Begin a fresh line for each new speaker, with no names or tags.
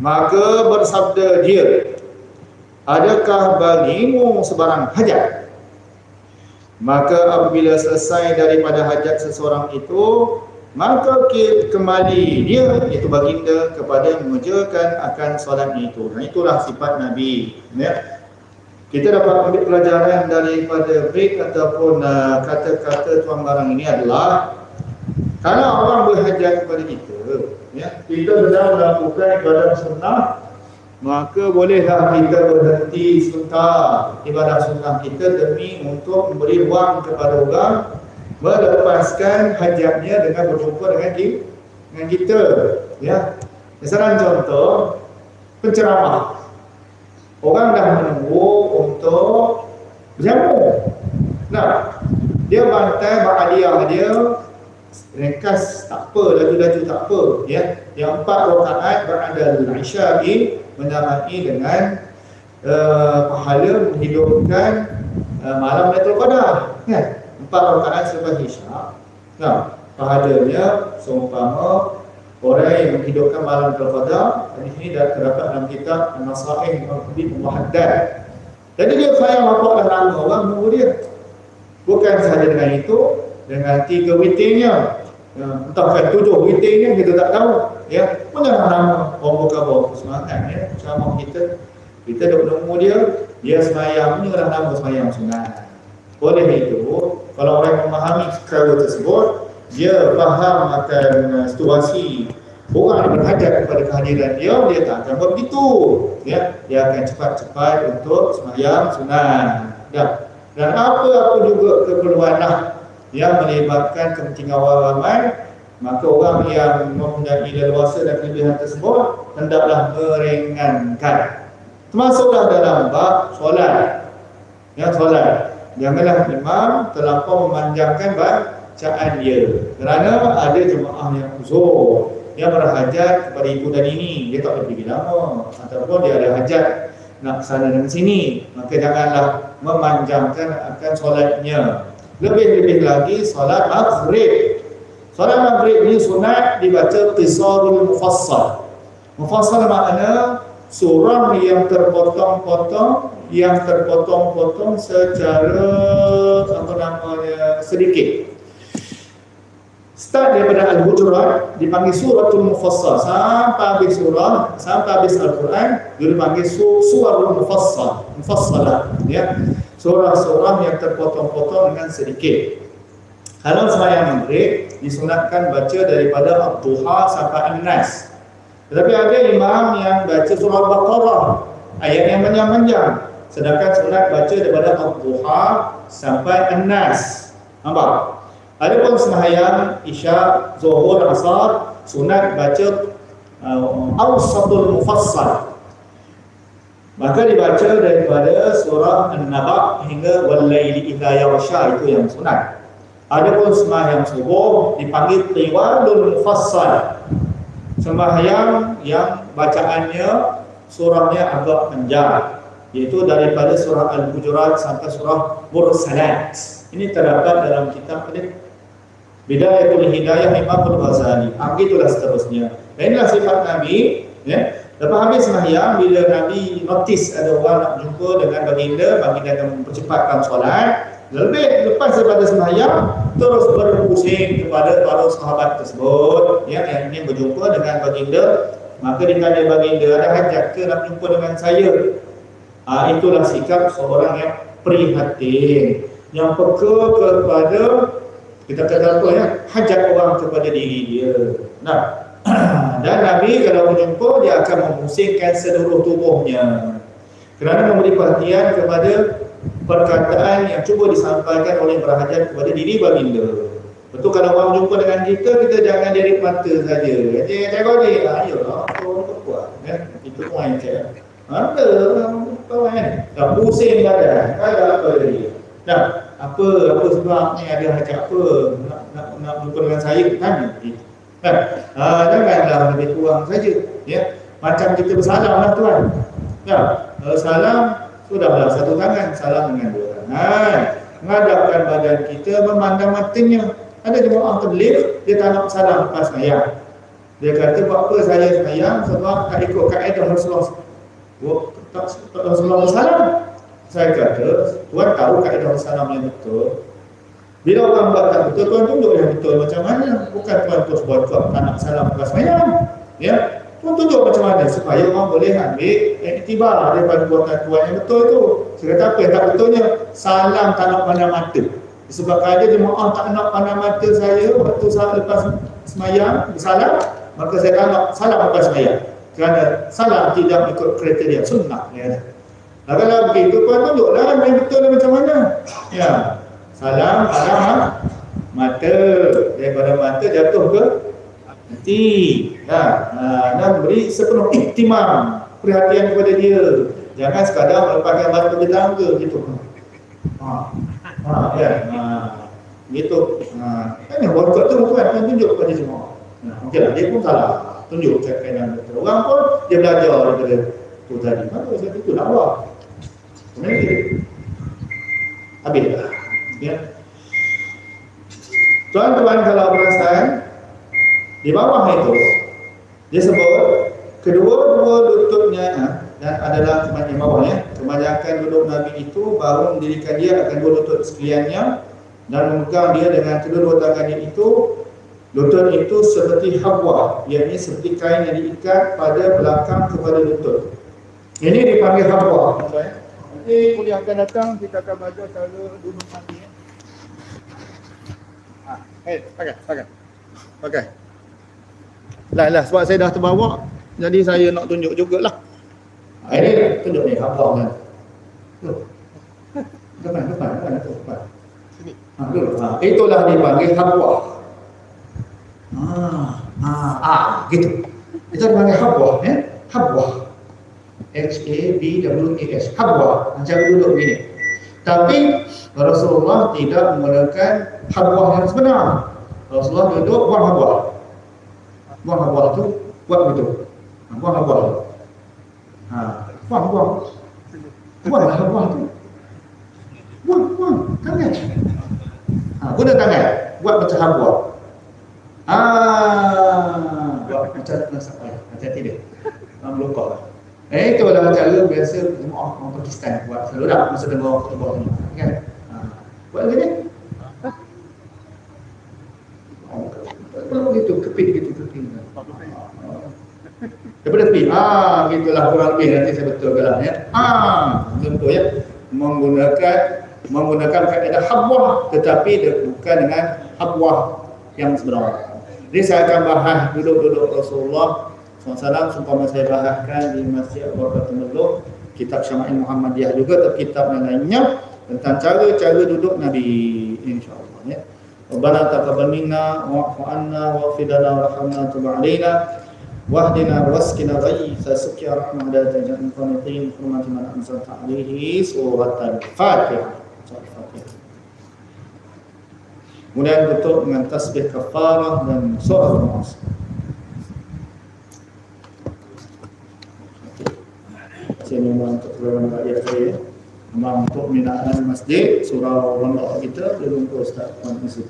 Maka bersabda dia, adakah bagimu sebarang hajat? Maka apabila selesai daripada hajat seseorang itu, maka kembali dia iaitu baginda kepada mengerjakan akan solat itu. Dan itulah sifat Nabi. Ya. Kita dapat ambil pelajaran daripada break ataupun uh, kata-kata tuan barang ini adalah kalau orang berhajat kepada kita, ya, kita sedang melakukan ibadah sunnah. Maka bolehlah kita berhenti sebentar ibadah sunnah kita demi untuk memberi ruang kepada orang melepaskan hajatnya dengan berjumpa dengan kita, dengan kita. Ya misalnya contoh penceramah. Orang dah menunggu untuk berjamu nah dia bantai ba'aliyah dia ringkas tak apa laju-laju tak apa ya. Yang empat rakaat berada al-isya'i menyamai dengan uh, pahala menghidupkan uh, malam Lailatul Qadar kan empat rakaat selepas isyak nah pahalanya seumpama orang yang menghidupkan malam Lailatul Qadar dan ini dah terdapat dalam kitab An-Nasaih Al-Habib Muhaddad jadi dia sayang apa dah lama orang dia. Bukan sahaja dengan itu dengan tiga witirnya ya, entah kan tujuh witirnya kita tak tahu. Ya pun jangan lama. Orang berkhabar semangat ya. Sama kita. Kita duduk menunggu dia dia semayang. Punya dah lama semayang sunat oleh itu. Kalau orang memahami perkara tersebut dia faham akan uh, situasi orang yang berhajat kepada kehadiran dia dia tak akan buat begitu. Ya dia akan cepat-cepat untuk semayang sunat ya. dan apa-apa juga keperluan lah yang melibatkan kepentingan orang ramai maka orang yang mempunyai leluasa dan kelebihan tersebut hendaklah meringankan. Termasuklah dalam bab solat. Ya solat. Janganlah imam terlampau memanjangkan bacaan dia kerana ada jemaah yang uzur yang berhajat kepada ibu dan ini. Dia tak pergi lama. Ataupun dia ada hajat nak sana dan sini. Maka janganlah memanjangkan akan solatnya lebih-lebih lagi solat maghrib. Solat maghrib ni sunat dibaca qisarul mufassal. Mufassal makna surah yang terpotong-potong yang terpotong-potong secara apa namanya sedikit. Start daripada Al-Hujurat dipanggil suratul mufassal sampai habis surah sampai habis Al-Quran dia dipanggil surah mufassal mufassalah ya surah-surah yang terpotong-potong dengan sedikit. Kalau sembahyang maghrib disunatkan baca daripada Al-Duha sampai An-Nas. Tetapi ada imam yang baca surah Al-Baqarah ayat yang panjang-panjang. Sedangkan sunat baca daripada Al-Duha sampai An-Nas. Nampak? Ada pun sembahyang Isya, Zuhur, Asar sunat baca uh, Al-Satul Mufassal Maka dibaca daripada surah An-Naba hingga Wal-Layli Idha Yarsha itu yang sunat. Adapun sembahyang subuh dipanggil Tiwadul Mufassal. Sembahyang yang bacaannya surahnya agak panjang. Iaitu daripada surah Al-Hujurat sampai surah Mursalat. Ini terdapat dalam kitab ini. Bidayatul Hidayah Imam Al-Ghazali. Ah, itulah seterusnya. Inilah sifat Nabi. Ya. Lepas habis sembahyang bila Nabi notis ada orang nak jumpa dengan baginda, baginda akan mempercepatkan solat. Lebih lepas daripada sembahyang terus berpusing kepada para sahabat tersebut yang yang ingin berjumpa dengan baginda, maka ditanya baginda ada hajat ke nak jumpa dengan saya? Ha, itulah sikap seorang yang prihatin, yang peka kepada kita kata apa ya, hajat orang kepada diri dia. Nah, dan Nabi kalau berjumpa dia akan memusingkan seluruh tubuhnya. Kerana memberi perhatian kepada perkataan yang cuba disampaikan oleh berhajat kepada diri baginda. Betul kalau orang jumpa dengan kita kita jangan lirik mata saja. Jadi tengok ni ayolah orang kuat kan? Itu pun yang saya ada kawan kan tak pusing badan ada apa lagi? Nah apa apa sebab ni ada hajat apa? Nak nak, nak jumpa dengan saya? Tanya? Ha, janganlah lebih kurang saja. Ya? Macam kita bersalam lah tuan. Ya? Uh, salam, sudahlah satu tangan. Salam dengan dua tangan. Mengadapkan badan kita, memandang matanya. Ada jemaah terlip, dia tak nak salam lepas ayam. Dia kata buat apa saya sayang sebab tak ikut kaedah Rasulullah. Buat tak tak Rasulullah salam. Saya kata, tuan tahu kaedah salam yang betul. Bila orang buat tak betul, tuan tunjuk yang betul macam mana. Bukan tuan terus buat buat tak nak salam bukan semayang. Ya, Tuan tunjuk macam mana supaya orang boleh ambil iktibar daripada buatan tuan yang betul tu. Saya kata apa yang tak betulnya? Salam tak nak pandang mata. Disebabkan ada jemaah tak nak pandang mata saya waktu saya lepas semayang, bersalam, maka saya tak nak salam lepas semayang. Kerana salam tidak ikut kriteria sunnah. Ya. Nah, kalau begitu, tuan tunjuklah yang betul macam mana. Ya. Salam pada mata. Daripada mata jatuh ke hati. Ya. Ha, dan beri sepenuh iktimam perhatian kepada dia. Jangan sekadar melepaskan batu di tangga gitu. Ha. Ha, ya. Ha. Gitu. Ha. Kan yang workout tu tuan kan tunjuk kepada semua. Ha, okeylah dia pun salah. Tunjuk cara yang. Orang pun dia belajar daripada tu tadi. Maka saya itu nak buat. Kemudian Habis lah. Ya. Tuan-tuan kalau perasan di bawah itu dia sebut kedua-dua lututnya ha, dan adalah di bawah ya. Kebanyakan duduk Nabi itu baru mendirikan dia akan dua lutut sekaliannya dan memegang dia dengan kedua-dua tangannya itu lutut itu seperti habwa yakni seperti kain yang diikat pada belakang kepada lutut. Ini dipanggil habwa. Nanti kuliah akan datang kita akan belajar cara duduk Nabi ya. Eh, pakai, pakai. Pakai. Lah lah sebab saya dah terbawa jadi saya nak tunjuk jugalah. Ha, ini tunjuk ni apa kan. Tu. Depan, depan, depan, depan. depan. Sini. Ha, ha, itulah dipanggil habwa. Ha, ha, ah, gitu. Itu dipanggil habwa, ya. Habwa. H A B W A S. Habwa. Macam duduk begini. Tapi Rasulullah tidak menggunakan habwa yang sebenar. Rasulullah duduk buat habwa. Buat habwa tu buat betul. Ha, buat habwa. Ha, buat habwa. Buat habwa tu. Buat, buat. Tangan. Ha, guna tangan. Buat macam habwa. Ah, buat macam nasab ayah. Hati-hati dia. Ha, melukar lah. Eh, itu adalah cara biasa jemaah orang Pakistan buat selalu dah masa dengar khutbah ni. Kan? Ha. Buat lagi ni? Kalau begitu, kepit gitu, kepit. Daripada tepi. Ah, gitulah kurang lebih nanti saya betulkan ya. Ah, contoh ya. Menggunakan menggunakan kaedah habwah tetapi bukan dengan habwah yang sebenar. Jadi saya akan bahas duduk-duduk Rasulullah SAW sumpah saya bahaskan di Masjid Abu Bakar Temeluk kitab Syama'il Muhammadiyah juga atau kitab yang lainnya tentang cara-cara duduk Nabi insyaAllah ya. Rabbana taqabbal minna wa'fu anna wa'fi lana warhamna tub 'alaina wahdina waskina ghaytha suqya rahmah la tajal qanitin hurmati man anzalta 'alaihi surat al-Fatihah. Kemudian tutup dengan tasbih kafarah dan surah al-Mu'as. Saya memang program rakyat saya memang untuk minaan masjid surau pondok kita belum ke Ustaz Wan Masjid